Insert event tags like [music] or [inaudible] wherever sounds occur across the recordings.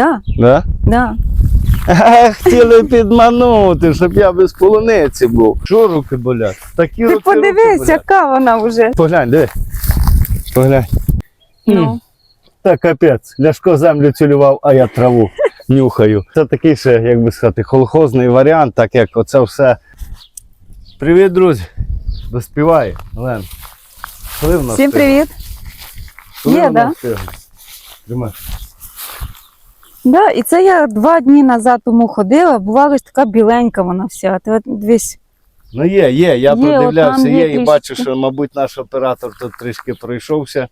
Да, Да? да. Хотіли підманути, щоб я без полуниці був. Що руки болять? Такі Ти руки, подивись, руки яка вона вже. Поглянь, диви. Поглянь. Ну, Та капець. Ляшко землю цілював, а я траву нюхаю. Це такий ще, як би сказати, колхозний варіант, так як оце все. Привіт, друзі. Доспіває, Олен. Коли в нас всім встигне? привіт. Коли Є, вона да? встигне? Тримай. Да, і це я два дні назад тому ходила, бувала ж така біленька вона вся. Ти от дивись. Ну є, є, я Є, продивлявся, отам є, є і трішки. бачу, що, мабуть, наш оператор тут трішки пройшовся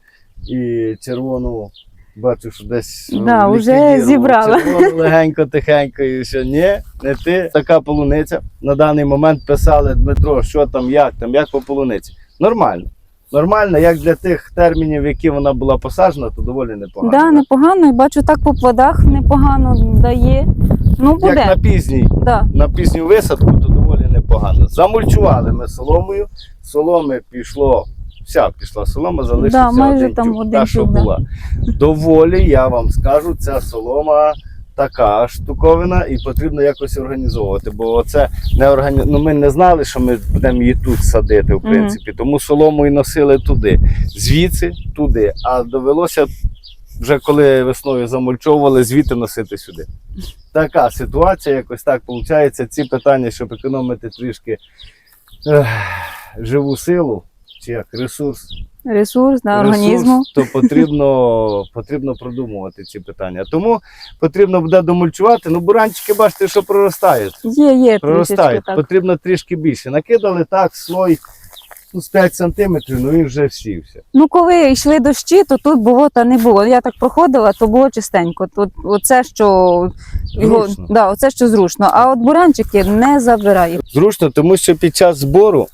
і червону. Бачу, що десь Да, вже зібрала. Червону легенько, тихенько, і що ні, не ти. Така полуниця. На даний момент писали Дмитро, що там, як там, як по полуниці. Нормально. Нормально, як для тих термінів, які вона була посаджена, то доволі непогано. Да, непогано, і бачу, так по плодах непогано дає. Ну, Як на пізній Да. на пісню висадку, то доволі непогано. Замульчували ми соломою, соломи пішло, вся пішла солома, залишився Да, майже один там тюк, один та, що да. була. Доволі, я вам скажу, ця солома така штуковина і потрібно якось організовувати, бо це не органі... ну, ми не знали, що ми будемо її тут садити, в принципі, тому солому і носили туди, звідси туди, а довелося вже коли весною замульчовували, звідти носити сюди. Така ситуація, якось так виходить. Ці питання, щоб економити трішки ех, живу силу, чи як ресурс, Ресурс да, ресурс, організму. то потрібно, [laughs] потрібно продумувати ці питання. Тому потрібно буде домульчувати. Ну, буранчики, бачите, що проростають. Є, є трішечки Проростають. так. Потрібно трішки більше. Накидали так, слой ну, з 5 сантиметрів, ну і вже всівся. Ну, коли йшли дощі, то тут болота не було. Я так проходила, то було чистенько. Тут оце, що його Зручно. да, оце, що зручно. А от буранчики не забирає. Зручно, тому що під час збору,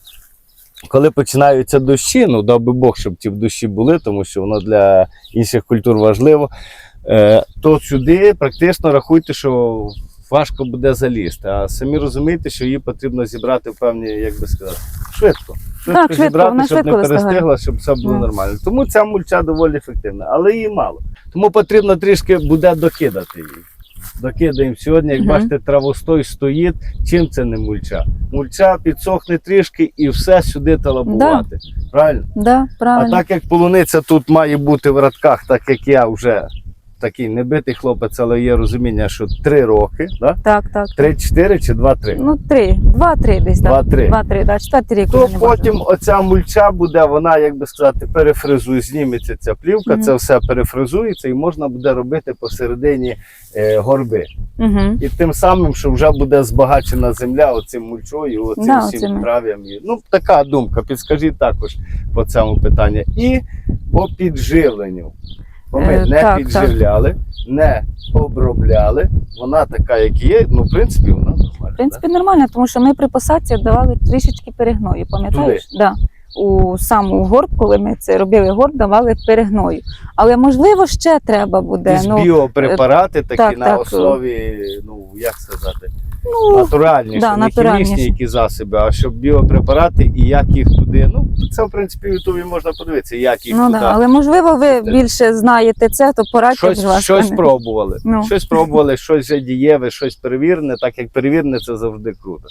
коли починаються дощі, ну би Бог, щоб ті в дощі були, тому що воно для інших культур важливо, е, то сюди практично рахуйте, що важко буде залізти. А самі розумієте, що її потрібно зібрати в певні, як би сказати, швидко. Швидко Так, швидко, зібрати, щоб швидко не перестигла, щоб все було Ну. нормально. Тому ця мульча доволі ефективна, але її мало. Тому потрібно трішки буде докидати її. Докидаємо сьогодні, як угу. бачите, травостой стоїть. Чим це не мульча? Мульча підсохне трішки і все сюди талабувати. Правильно? Да, А так як полуниця тут має бути в радках, так як я вже такий небитий хлопець, але є розуміння, що три роки, да? Так, так. три-чотири чи два-три. Ну, три, два-три десь, так. Два-три. Два-три, да. Четвертий рік. То потім оця мульча буде, вона, як би сказати, перефризує, зніметься ця плівка, Мгм. це все перефризується і можна буде робити посередині е, горби. Мгм. І тим самим, що вже буде збагачена земля оцим мульчою, оцим Да, всім оцими. трав'ям. Ну, така думка, підскажіть також по цьому питанню. І по підживленню. Бо ми Е, не так, підживляли, не обробляли. Вона така, як є. Ну, в принципі, вона нормальна. В принципі, нормально, тому що ми при посадці давали трішечки перегною, пам'ятаєш? Да. У саму горб, коли ми це робили горб, давали перегною. Але можливо ще треба буде. Ну, біопрепарати такі так, на так. основі, ну як сказати, ну, натуральні, да, не хімічні які засоби, а щоб біопрепарати і як їх туди. Ну, це в принципі в Ютубі можна подивитися, як їх ну туди. да. Але можливо, ви більше знаєте це, то порадьте, Щось, ласка. щось пробували. Ну. Щось пробували, [laughs] щось вже дієве, щось перевірене, так як перевірене, це завжди круто.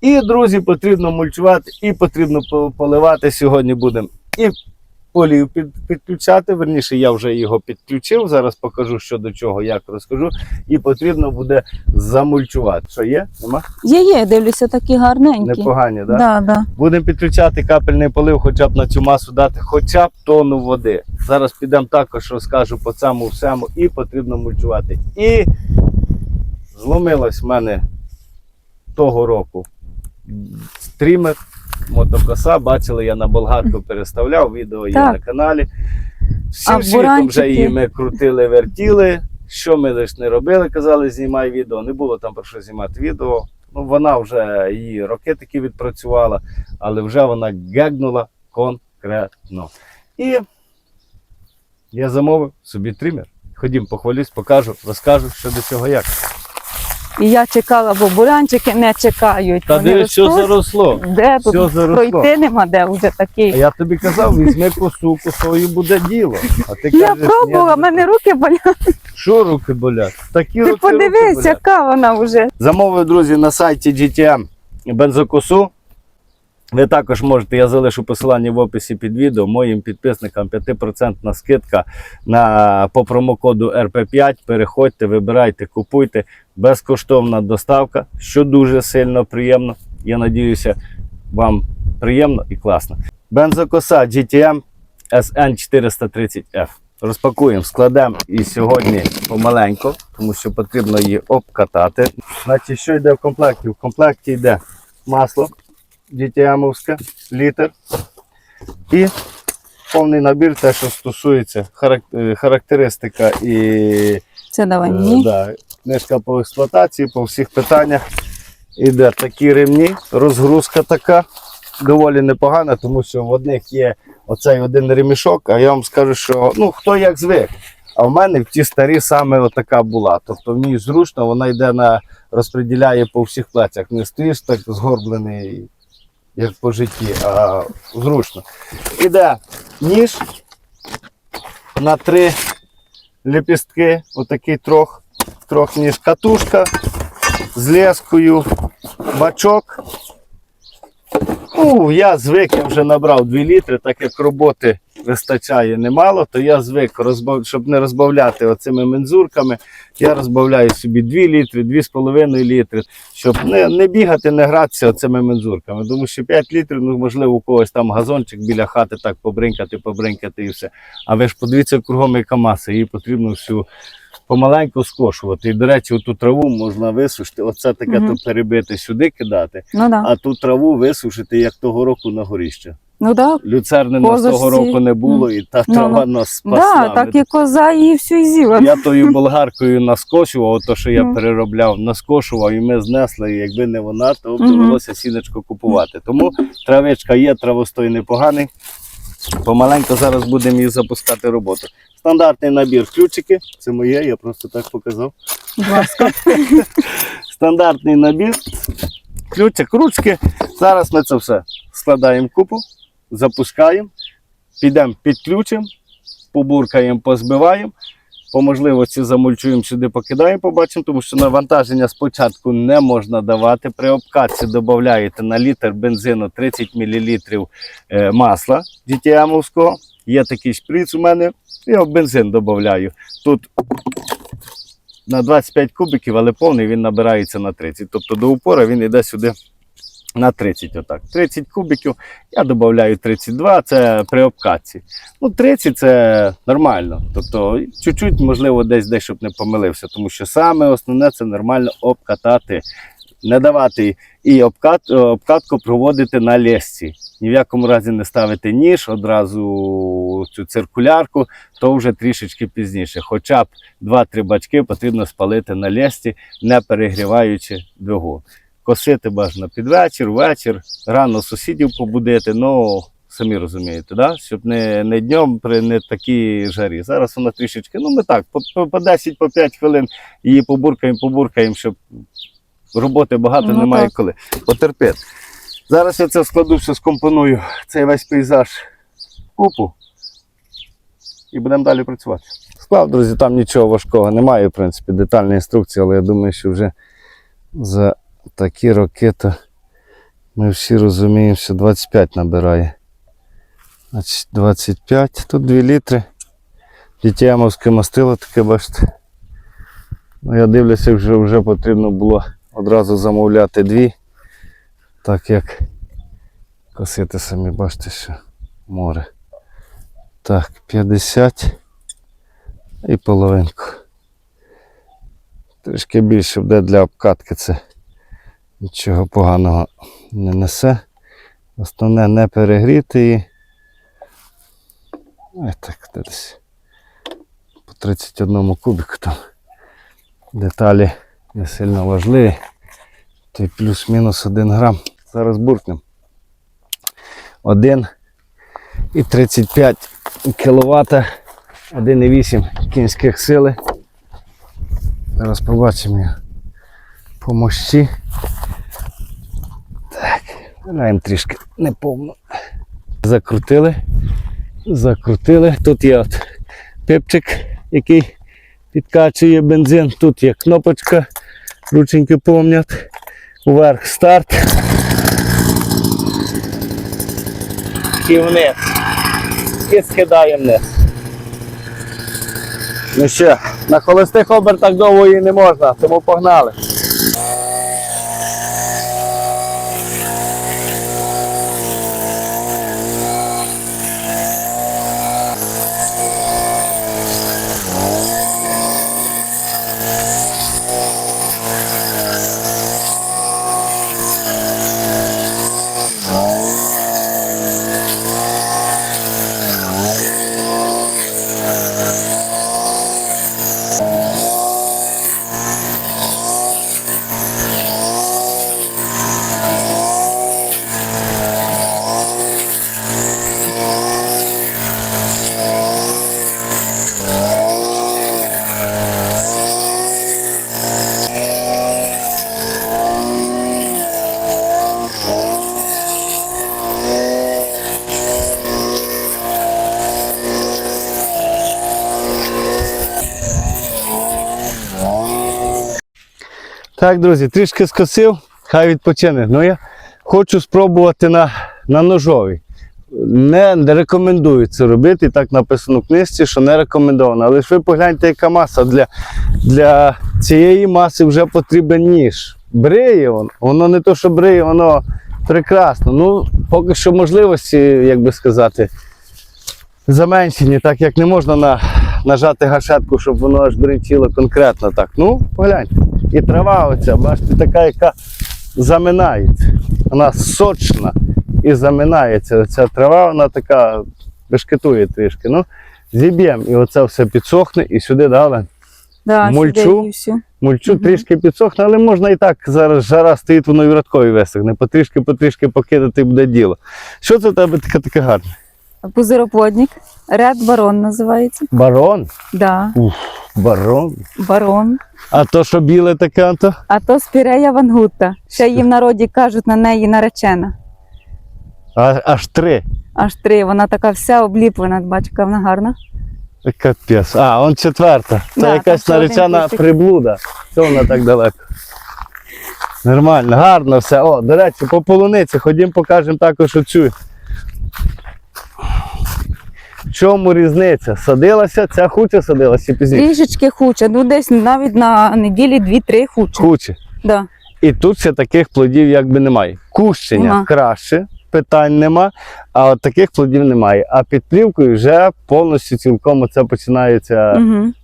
І, друзі, потрібно мульчувати, і потрібно поливати. Сьогодні будемо і полів під, підключати. Верніше, я вже його підключив. Зараз покажу, що до чого, як розкажу. І потрібно буде замульчувати. Що є? Нема? Є, є, дивлюся, такі гарненькі. Непогані, так? Да? Да, да. Будемо підключати капельний полив, хоча б на цю масу дати хоча б тонну води. Зараз підемо також розкажу по цьому всьому і потрібно мульчувати. І зломилась в мене того року стрімер, мотокоса. Бачили, я на болгарку переставляв, відео є Так. на каналі. Всім А світом вже її ми крутили, вертіли. Що ми лише не робили, казали, знімай відео. Не було там про що знімати відео. Ну, вона вже її роки такі відпрацювала, але вже вона гегнула конкретно. І я замовив собі тример. Ходім, похвалюсь, покажу, розкажу, що до цього як. І я чекала, бо бурянчики не чекають. Та дивись, що заросло. Де тут Все заросло. пройти нема де вже такий. А я тобі казав, візьми косу, косою буде діло. А ти Я кажеш, пробувала, в ні, мене руки болять. Що руки болять? Такі Ти руки, руки подивись, болять. яка вона вже. Замовив, друзі, на сайті GTM бензокосу. Ви також можете, я залишу посилання в описі під відео. Моїм підписникам 5% скидка на, по промокоду RP5. Переходьте, вибирайте, купуйте. Безкоштовна доставка, що дуже сильно приємно. Я надіюся, вам приємно і класно. Бензокоса GTM SN430F. Розпакуємо, складемо і сьогодні помаленько, тому що потрібно її обкатати. Значить, що йде в комплекті? В комплекті йде масло GTM-овське, літр і повний набір, те, що стосується е, характеристика і Це давай Е. Да, книжка по експлуатації, по всіх питаннях. Іде такі ремні, розгрузка така, доволі непогана, тому що в одних є оцей один ремішок, а я вам скажу, що ну, хто як звик. А в мене в ті старі саме отака була. Тобто в ній зручно, вона йде на розподіляє по всіх плецях. Не стоїш так згорблений, як по житті, а зручно. Іде ніж на три лепістки, отакий трьох, трьох ніж катушка з лескою, бачок. Ну, я звик, я вже набрав 2 літри, так як роботи вистачає немало, то я звик, щоб не розбавляти оцими мензурками, я розбавляю собі 2 літри, 2,5 літри, щоб не, не бігати, не гратися оцими мензурками. Тому що 5 літрів, ну можливо, у когось там газончик біля хати так побринкати, побринкати і все. А ви ж подивіться кругом, яка маса, її потрібно всю помаленьку скошувати. І, до речі, оту траву можна висушити, оце таке Мгм. то перебити сюди кидати, Ну да. а ту траву висушити, як того року на горіще. Ну да. Люцерни нас того року не було, і та Ну, трава ну. нас спасла. Да, так і коза її всю і з'їла. Я тою болгаркою наскошував, то що я Ну. переробляв, наскошував, і ми знесли. І якби не вона, то довелося сіночко купувати. Тому травичка є, травостой непоганий. Помаленько зараз будемо її запускати роботу. Стандартний набір ключики. Це моє, я просто так показав. [laughs] Стандартний набір. Ключик, ручки. Зараз ми це все складаємо купу, запускаємо, підемо підключимо, побуркаємо, позбиваємо. По можливості замульчуємо сюди, покидаємо, побачимо, тому що навантаження спочатку не можна давати. При обкатці додаєте на літр бензину 30 мл масла GTM-овського. Є такий шприц у мене. Я бензин додаю. Тут на 25 кубиків, але повний він набирається на 30. Тобто до упора він йде сюди на 30. Отак. 30 кубиків. Я додаю 32, це при обкатці. Ну, 30 це нормально. Тобто, чуть-чуть, можливо, десь десь, щоб не помилився. Тому що саме основне це нормально обкатати. Не давати і обкат, обкатку проводити на лесці. Ні в якому разі не ставити ніж, одразу цю циркулярку, то вже трішечки пізніше. Хоча б 2-3 бачки потрібно спалити на лесці, не перегріваючи двигун. Косити бажано під вечір, вечір, рано сусідів побудити, ну самі розумієте, да? щоб не, не днем при не такій жарі. Зараз вона трішечки, ну ми так, по, по, по 10 по 5 хвилин її побуркаємо, побуркаємо, щоб роботи багато Ну, немає так. коли. Потерпіть. Зараз я це складу, все скомпоную, цей весь пейзаж купу і будемо далі працювати. Склав, друзі, там нічого важкого немає, в принципі, детальна інструкція, але я думаю, що вже за такі роки то ми всі розуміємо, що 25 набирає. Значить, 25, тут 2 літри. Дітямовське мастило таке, бачите. Ну, я дивлюся, вже, вже потрібно було одразу замовляти дві, так як косити самі, бачите, що море. Так, 50 і половинку. Трішки більше буде для обкатки це нічого поганого не несе. Основне не перегріти її. Ось так десь по 31 кубику там деталі не сильно важливі. То й плюс-мінус 1 грам. Зараз буркнемо. 1 і 35 кВт, 1,8 кінських сили. Зараз побачимо. я. по мощі. Так, граємо трішки неповно. Закрутили. Закрутили. Тут є от пипчик, який підкачує бензин. Тут є кнопочка, рученьки помнять. Вверх старт. І вниз. І скидаємо вниз. Ну ще, на холостих обертах довго її не можна, тому погнали. Так, друзі, трішки скосив, хай відпочине. Ну я хочу спробувати на, на ножовій. Не рекомендую це робити. Так написано в книжці, що не рекомендовано. Але ж ви погляньте, яка маса для, для цієї маси вже потрібен ніж. Бриє воно, воно не то, що бриє, воно прекрасно. Ну, поки що можливості, як би сказати, заменшені, так як не можна на, нажати гашетку, щоб воно аж бринчило конкретно так. Ну, погляньте. І трава оця, бачите, така, яка заминається. Вона сочна і заминається. Ця трава, вона така бешкетує трішки. Ну, зіб'ємо, і оце все підсохне, і сюди дали. Да, Мульчу? сюди. Мульчу Мгм. трішки підсохне, але можна і так. Зараз жара стоїть, воно і в радкові висохне. Потрішки, потрішки покидати буде діло. Що це в тебе таке таке гарне? Пузироплодник. Ряд барон називається. Барон? Да, Барон. барон. А то, що біле таке, Анто? А то спірея вангута. Ще їм в народі кажуть на неї наречена. А, аж три. Аж три. Вона така вся обліплена, бачка, вона гарна. Капець. А, он четверта. Це Да, якась наречена приблуда. Що вона так далеко? Нормально, гарно все. О, до речі, по полуниці ходім покажемо також оцю. В чому різниця? Садилася, ця хуча садилася пізніше. Трішечки хуче, ну десь навіть на неділі дві-три хуче. Хуче. Да. І тут ще таких плодів якби немає. Кущення Нема. краще, питань нема, а от таких плодів немає. А під плівкою вже повністю цілком оце починаються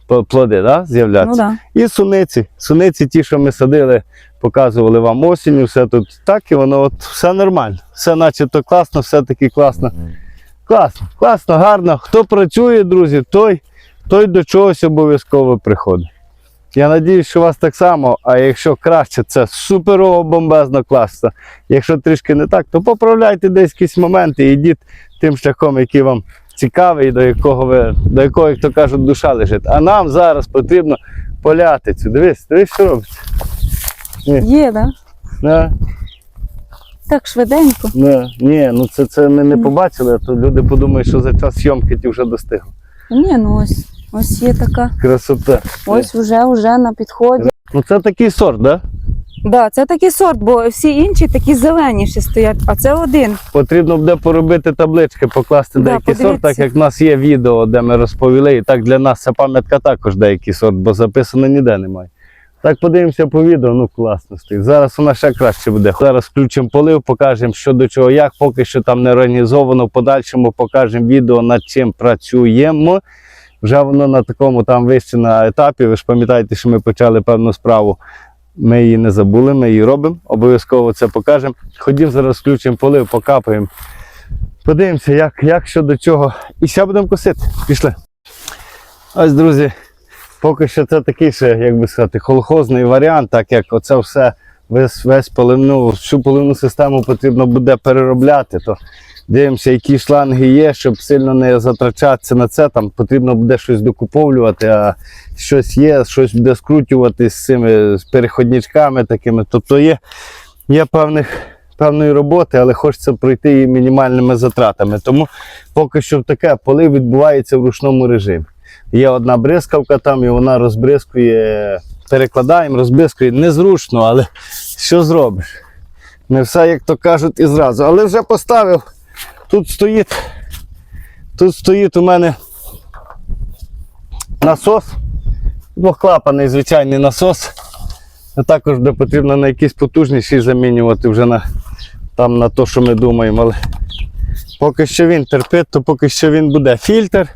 Угу. плоди да, Ну, з'являтися. да. І суниці. Суниці, ті, що ми садили, показували вам осінню, все тут так, і воно от все нормально. Все начебто класно, все таки класно. Класно, класно, гарно. Хто працює, друзі, той, той до чогось обов'язково приходить. Я надіюсь, що у вас так само, а якщо краще, це суперово бомбезно класно. Якщо трішки не так, то поправляйте десь якісь моменти і йдіть тим шляхом, який вам цікавий, до якого ви, до якого, як то кажуть, душа лежить. А нам зараз потрібно поляти цю. Дивись, дивись, що робиться. Є, да? На, Так швиденько. на, ні, ну це, це ми не побачили, а то люди подумають, що за час зйомки ті вже достигли. Ні, ну ось. Ось є така. Красота. Ось вже, вже на підході. Ну це такий сорт, да? Да, це такий сорт, бо всі інші такі зеленіші стоять, а це один. Потрібно буде поробити таблички, покласти Да, деякий сорт, так як в нас є відео, де ми розповіли, і так для нас ця пам'ятка також деякий сорт, бо записано ніде немає. Так подивимося по відео, ну класно стоїть. Зараз вона ще краще буде. Зараз включимо полив, покажемо, що до чого, як, поки що там не організовано. В подальшому покажемо відео, над чим працюємо. Вже воно на такому там вище на етапі. Ви ж пам'ятаєте, що ми почали певну справу. Ми її не забули, ми її робимо. Обов'язково це покажемо. Ходім, зараз включимо полив, покапаємо. Подивимося, як, як що до чого. І ще будемо косити. Пішли. Ось, друзі, поки що це такий ще, як би сказати, колхозний варіант, так як оце все, весь, весь поливну, всю поливну систему потрібно буде переробляти, то Дивимося, які шланги є, щоб сильно не затрачатися на це. Там потрібно буде щось докуповлювати, а щось є, щось буде скручувати з цими з переходничками такими. Тобто є, є певних, певної роботи, але хочеться пройти її мінімальними затратами. Тому поки що таке полив відбувається в ручному режимі. Є одна бризкавка там, і вона розбризкує, перекладаємо, розбризкує. Незручно, але що зробиш? Не все, як то кажуть, і зразу. Але вже поставив. Тут стоїть, тут стоїть у мене насос. Двохклапаний звичайний насос. Також де потрібно на якісь потужніші замінювати вже на, там, на те, що ми думаємо. Але поки що він терпить, то поки що він буде. Фільтр,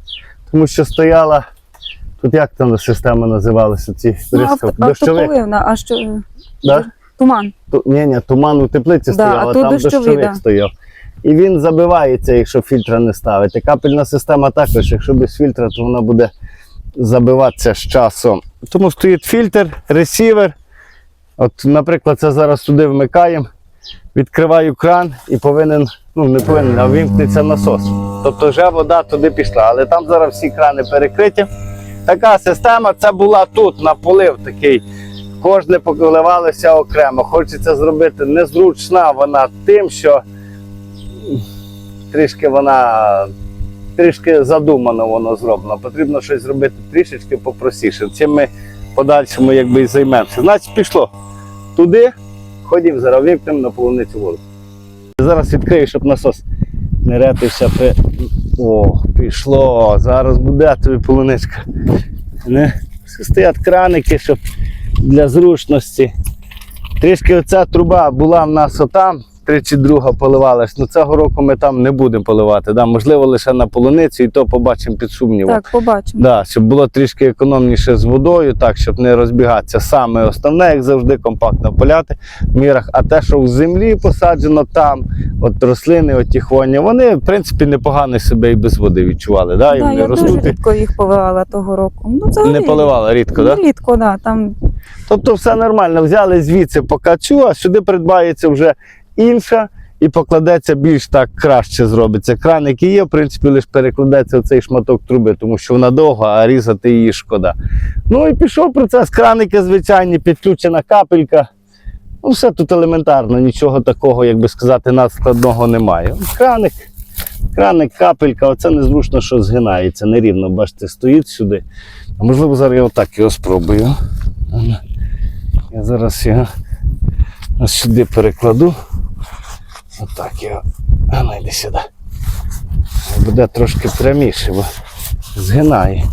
тому що стояла. Тут як там система називалася? Ці Ну, бризкавки? авто, а що? Да? Туман. Ту- Ні, ні, туман у теплиці Да, стояв, а там дощовий, дощовик да. стояв. І він забивається, якщо фільтра не ставити. Капельна система також, якщо без фільтра, то вона буде забиватися з часом. Тому стоїть фільтр, ресівер. От, наприклад, це зараз туди вмикаємо, відкриваю кран і повинен, ну не повинен, а вимкнеться насос. Тобто вже вода туди пішла. Але там зараз всі крани перекриті. Така система, це була тут, на полив такий. Кожне поколивалося окремо. Хочеться зробити незручна вона тим, що трішки вона трішки задумано воно зроблено. Потрібно щось зробити трішечки попростіше. Цим ми подальшому якби і займемося. Значить, пішло туди, ходім зараз вимкнемо на полуницю воду. Зараз відкрию, щоб насос не ретився. При... О, пішло. Зараз буде тобі полуничка. Не? Стоять краники, щоб для зручності. Трішки оця труба була в нас отам, 32 поливалась. Ну цього року ми там не будемо поливати. Да? Можливо, лише на полуницю, і то побачимо під сумнівом. Так, побачимо. Да, щоб було трішки економніше з водою, так, щоб не розбігатися. Саме основне, як завжди, компактно поляти в мірах. А те, що в землі посаджено там, от рослини, от ті хвойні, вони, в принципі, непогано себе і без води відчували. Да? І Да, вони я ростуть. і рідко їх поливала того року. Ну, це Не поливала рідко, так? Да? рідко, да. Там Тобто все нормально. Взяли звідси покачу, а сюди придбається вже інша і покладеться більш так краще зробиться. Краник і є, в принципі, лише перекладеться цей шматок труби, тому що вона довга, а різати її шкода. Ну і пішов процес. Краники звичайні, підключена капелька. Ну, все тут елементарно, нічого такого, як би сказати, надскладного немає. Краник, краник, капелька, оце незручно, що згинається, нерівно, бачите, стоїть сюди. А можливо, зараз я отак його спробую. Я зараз його ось сюди перекладу. Отак його. А ну сюди. Буде трошки пряміше, бо згинає.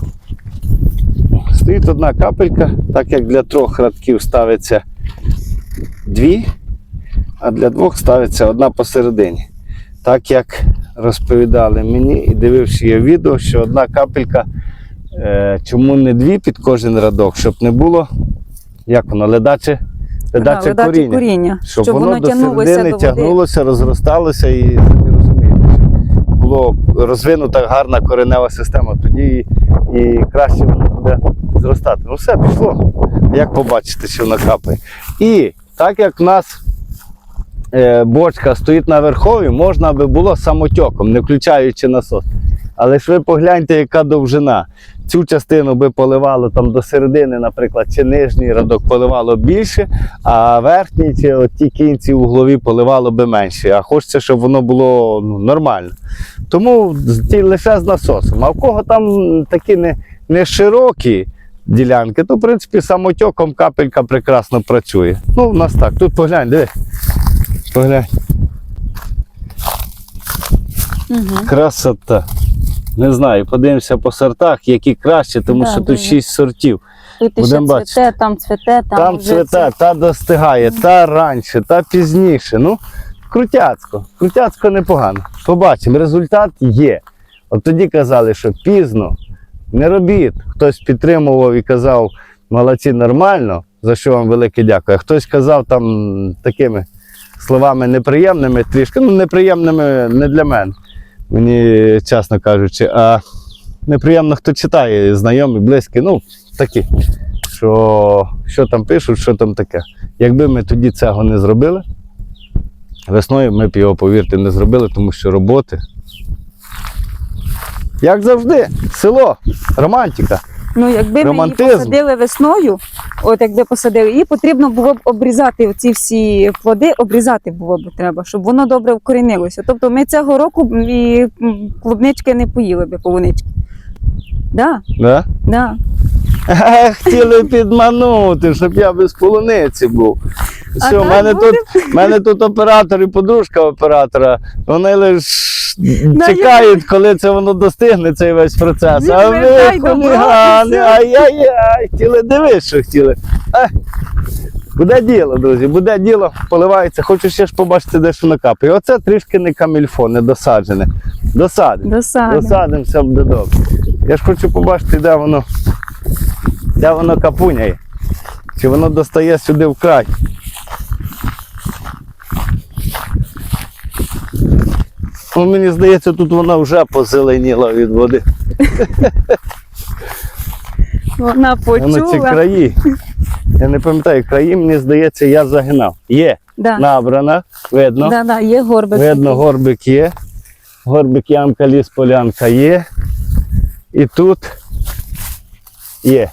Стоїть одна капелька, так як для трьох радків ставиться дві, а для двох ставиться одна посередині. Так як розповідали мені і дивився я відео, що одна капелька, е, чому не дві під кожен радок, щоб не було, як воно, ледаче, ледаче да, коріння. коріння, Щоб, щоб, воно, до тягнулося середини до тягнулося, розросталося і самі розумієте, щоб було розвинута гарна коренева система, тоді і, і краще воно буде зростати. Ну все, пішло. Як побачите, що воно капає. І так як в нас е, бочка стоїть на верхові, можна би було самотьоком, не включаючи насос. Але ж ви погляньте, яка довжина. Цю частину би поливало там до середини, наприклад, чи нижній радок поливало більше, а верхній чи от ті кінці углові поливало би менше. А хочеться, щоб воно було ну, нормально. Тому лише з насосом. А в кого там такі не, не широкі ділянки, то в принципі самотьоком капелька прекрасно працює. Ну, у нас так. Тут поглянь, диви. Поглянь. Угу. Красота. Не знаю, подивимося по сортах, які краще, тому Да, що тут. 6 сортів. Тут ще Будемо цвіте, там цвіте, там, Там цвіте, та достигає, та раніше, та пізніше. Ну, крутяцько. Крутяцько непогано. Побачимо, результат є. От тоді казали, що пізно, не робіть. Хтось підтримував і казав, молодці, нормально, за що вам велике дякую. А хтось казав там такими словами неприємними, трішки, ну неприємними не для мене. Мені, чесно кажучи, а неприємно, хто читає, знайомі, близькі, ну, такі що, що там пишуть, що там таке. Якби ми тоді цього не зробили, Весною ми б його, повірте, не зробили, тому що роботи. Як завжди, село, романтика. Ну, якби ми її посадили весною, от якби посадили, її потрібно було б обрізати оці всі плоди, обрізати було б треба, щоб воно добре вкорінилося. Тобто ми цього року і клубнички не поїли би полунички. Да, Да? да. Хотіли підманути, щоб я без полуниці був. Все, в мене буде? тут, мене тут оператор і подружка оператора. Вони лише Да, чекають, коли це воно достигне, цей весь процес. Він а ви хулігани, ай-яй-яй, хотіли дивись, що хотіли. А, буде діло, друзі, буде діло, поливається. Хочу ще ж побачити, де що накапає. Оце трішки не камільфо, не досаджене. Досадимо. Досада. Досадимо, все буде добре. Я ж хочу побачити, де воно, де воно капуняє. Чи воно достає сюди в край. Ну, мені здається, тут вона вже позеленіла від води. Вона Воно ці краї. Я не пам'ятаю, краї, мені здається, я загинав. Є, Да. набрана, видно. Да, да, є горбик. Видно, горбик є. Горбик ямка, ліс, полянка є. І тут є.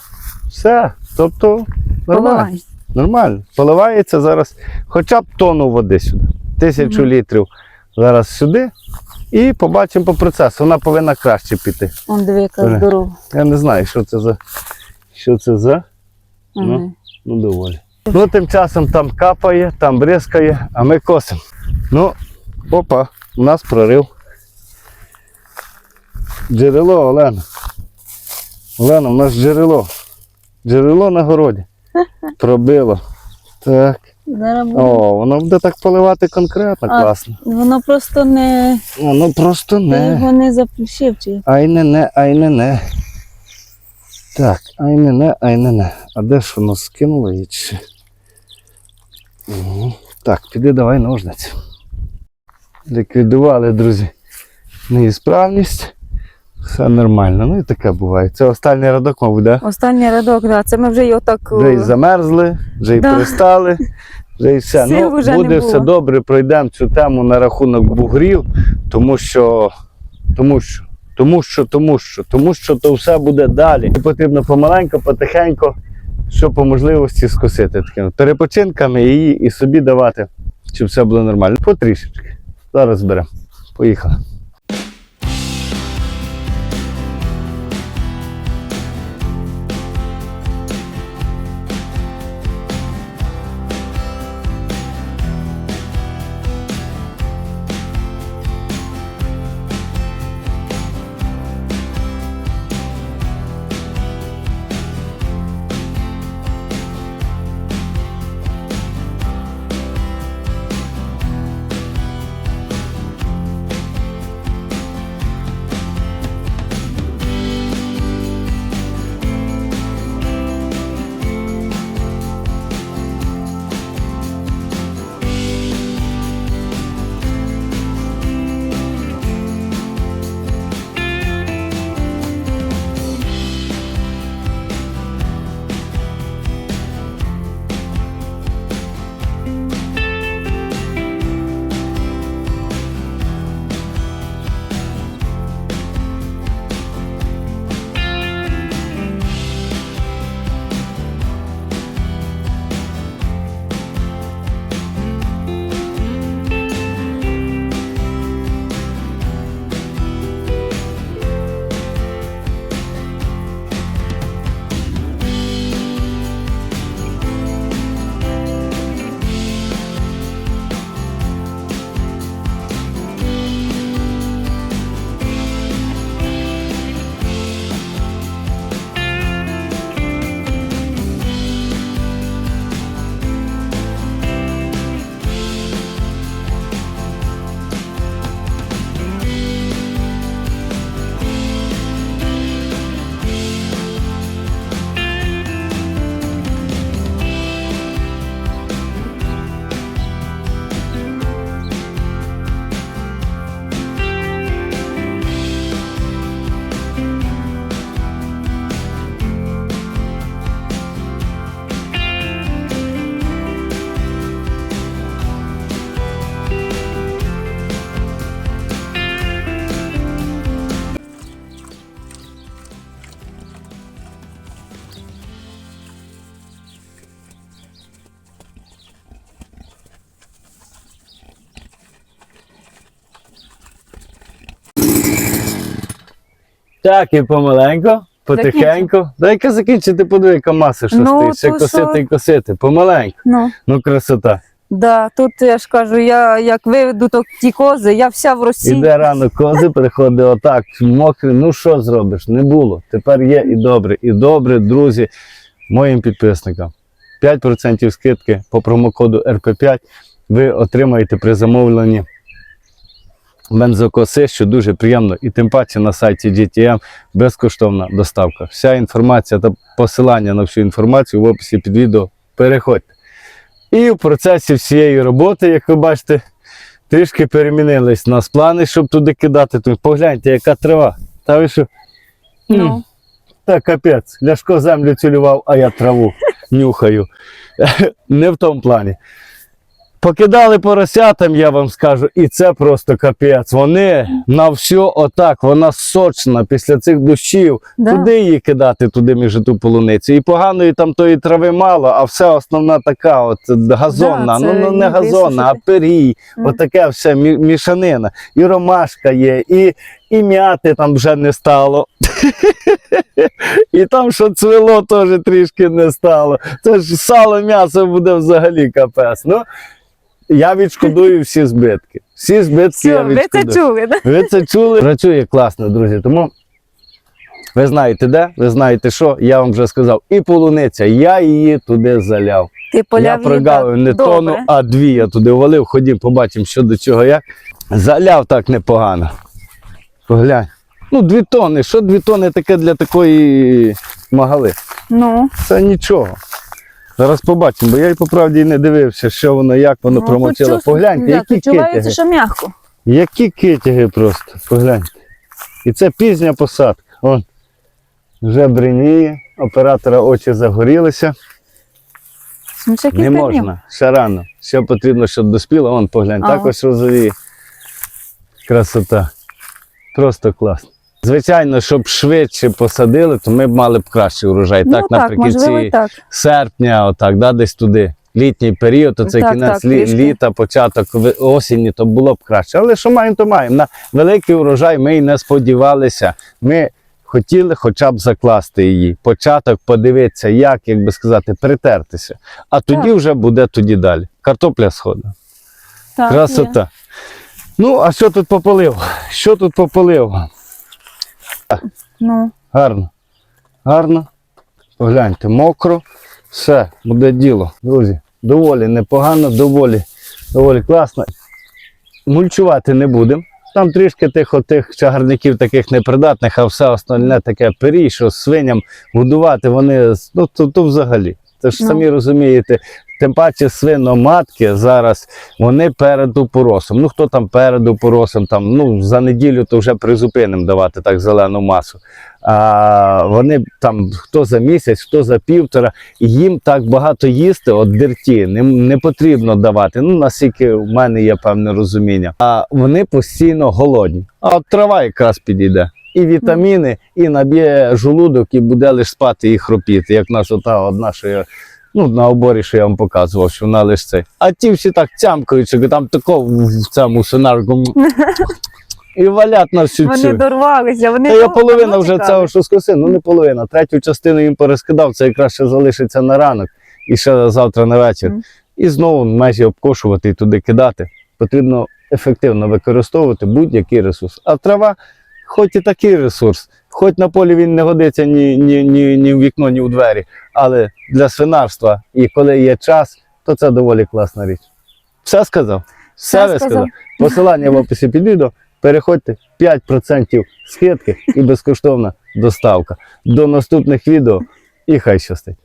Все. Тобто нормально. Поливай. Нормально. Поливається зараз хоча б тонну води сюди. Тисячу Мгм. літрів зараз сюди. І побачимо по процесу. Вона повинна краще піти. Он диви, яка здорова. Я не знаю, що це за. Що це за. Ну. Ну, доволі. Ну, тим часом там капає, там бризкає, а ми косимо. Ну, опа, у нас прорив. Джерело, Олена. Олена, у нас джерело. Джерело на городі. Пробило. Так. О, воно буде так поливати конкретно А, класно. Воно просто не, Воно просто ти не. його не заплющив. Чи... Ай не не, ай не не. Так, ай не не, ай не не. А де ж воно скинуло її чи? Угу. Так, піди давай ножниці. Ліквідували, друзі, неісправність. Все нормально. Ну і таке буває. Це останній радок, мабуть, да? Останній рядок, да. Це ми вже його так. Вже й е, замерзли, вже й Да. пристали, вже й все. Сил ну, вже не буде було. все добре, пройдемо цю тему на рахунок бугрів, тому що, тому що, тому що, тому що, тому що то все буде далі. І потрібно помаленьку, потихеньку, що по можливості скосити такими перепочинками її і собі давати, щоб все було нормально. Потрішечки. Зараз беремо. Поїхали. Так, і помаленьку, потихеньку. Дай-ка закінчити, подиви, яка маса, що Ну, стоїть. Ще то косити що? і косити. Помаленьку. Ну. Ну, красота. Да, тут я ж кажу, я як виведу то ті кози, я вся в Росії. Іде рано кози, приходить отак, мокрий. Ну що зробиш? Не було. Тепер є і добре. І добре, друзі, моїм підписникам. 5% скидки по промокоду РП5 ви отримаєте при замовленні бензокоси, що дуже приємно. І тим паче на сайті GTM безкоштовна доставка. Вся інформація та посилання на всю інформацію в описі під відео. Переходьте. І в процесі всієї роботи, як ви бачите, трішки перемінились нас плани, щоб туди кидати. Тут погляньте, яка трава. Та ви що? Ну, Та капець. Ляшко землю цілював, а я траву нюхаю. [laughs] Не в тому плані. Покидали поросятам, я вам скажу, і це просто капець. Вони на все отак, вона сочна після цих дощів. Да. Туди її кидати, туди між ту полуницю. І поганої там тої трави мало, а все основна така, от газонна. Да, ну, ну не газонна, а пирій. Мгм. Отаке все мішанина. І ромашка є, і, і м'яти там вже не стало. [laughs] І там, що цвело, теж трішки не стало. Це ж сало, м'ясо буде взагалі капець. Ну, я відшкодую всі збитки. Всі збитки я все, ви це чули, да? Ви це чули? Працює класно, друзі. Тому ви знаєте де, ви знаєте що, я вам вже сказав. І полуниця, я її туди заляв. Ти поля я прогавив не Добре. тонну, а дві я туди валив. Ходім, побачимо, що до чого як. Заляв так непогано. Поглянь. Ну, дві тони. Що дві тони таке для такої магали? Ну, Це нічого. Зараз побачимо, бо я і по правді не дивився, що воно, як воно ну, промочило. Погляньте, да, які китяги. що м'яко. Які китяги просто, погляньте. І це пізня посадка. Вон, вже бриніє, оператора очі загорілися. Ну, Не кілька днів. можна, ще рано. Ще потрібно, щоб доспіло. Вон, поглянь, Ага. також розовіє. Красота. Просто класно. Звичайно, щоб швидше посадили, то ми б мали б кращий урожай. Ну, так, так, наприкінці можливо, так. серпня, отак, да, десь туди. Літній період, то це Так, кінець так, лі- літа, початок осені, то було б краще. Але що маємо, то маємо. На великий урожай ми й не сподівалися. Ми хотіли хоча б закласти її. Початок подивитися, як, як би сказати, притертися. А тоді Так. вже буде тоді далі. Картопля сходить. Так, є. Красота. Ну, а що тут попалив? Що тут попалив? Ну, Гарно. Гарно. Погляньте, мокро. Все, буде діло. Друзі, доволі непогано, доволі, доволі класно. Мульчувати не будемо. Там трішки тих отих чагарників таких непридатних, а все остальне таке пирій, що свиням годувати, вони ну то, то взагалі. Це ж Ну. самі розумієте, тим паче свиноматки зараз вони перед упоросом. Ну хто там перед упоросом, там ну за неділю то вже призупинимо давати так зелену масу. А вони там хто за місяць, хто за півтора, їм так багато їсти, от дерті, не, не потрібно давати. Ну наскільки в мене є певне розуміння. А вони постійно голодні. А от трава якраз підійде. І вітаміни, і наб'є жолудок, і буде лише спати і хропіти, як наша та одна, що я ну, на оборі, що я вам показував, що вона лише цей. А ті всі так цямкають, що там тако в цьому сонарку і валять на всю вони цю. дорвалися, вони Та я половина вже чекали. цього, що скосив, ну не половина. Третю частину їм порозкидав, це якраз ще залишиться на ранок і ще завтра на вечір. Мгм. І знову межі обкошувати і туди кидати. Потрібно ефективно використовувати будь-який ресурс. А трава, хоч і такий ресурс, хоч на полі він не годиться ні, ні, ні, ні в вікно, ні у двері, але для свинарства і коли є час, то це доволі класна річ. Все сказав? Все, Все сказав. сказав. Посилання в описі під відео. Переходьте 5% скидки і безкоштовна доставка. До наступних відео і хай щастить.